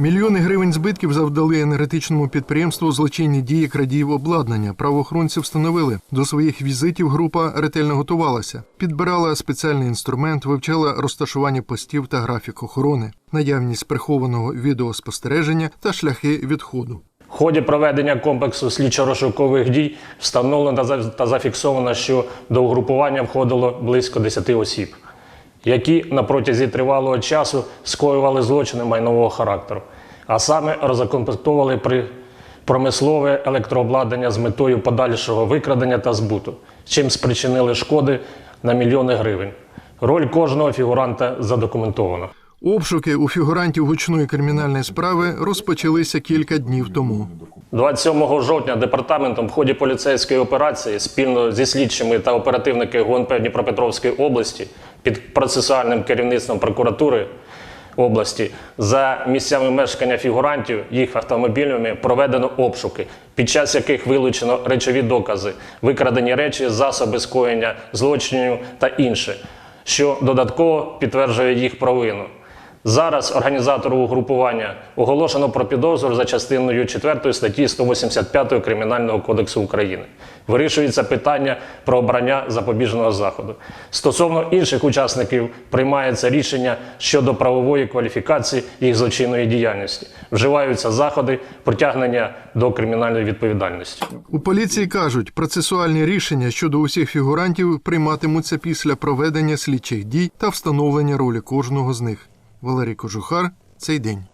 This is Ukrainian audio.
Мільйони гривень збитків завдали енергетичному підприємству злочинні дії крадіїв обладнання. Правоохоронці встановили до своїх візитів. Група ретельно готувалася, підбирала спеціальний інструмент, вивчала розташування постів та графік охорони, наявність прихованого відеоспостереження та шляхи відходу. В ході проведення комплексу слідчо-розшукових дій встановлено та за- зафіксовано, що до угрупування входило близько 10 осіб, які на протязі тривалого часу скоювали злочини майнового характеру, а саме розкомплектовували при промислове електрообладнання з метою подальшого викрадення та збуту, чим спричинили шкоди на мільйони гривень. Роль кожного фігуранта задокументована. Обшуки у фігурантів гучної кримінальної справи розпочалися кілька днів тому. 27 жовтня департаментом в ході поліцейської операції спільно зі слідчими та оперативники ГУНП Дніпропетровської області під процесуальним керівництвом прокуратури області за місцями мешкання фігурантів їх автомобілями проведено обшуки, під час яких вилучено речові докази, викрадені речі, засоби скоєння злочинів та інше, що додатково підтверджує їх провину. Зараз організатору угрупування оголошено про підозру за частиною 4 статті 185 Кримінального кодексу України. Вирішується питання про обрання запобіжного заходу. Стосовно інших учасників приймається рішення щодо правової кваліфікації їх злочинної діяльності. Вживаються заходи притягнення до кримінальної відповідальності. У поліції кажуть, процесуальні рішення щодо усіх фігурантів прийматимуться після проведення слідчих дій та встановлення ролі кожного з них. Валерій Кожухар цей день.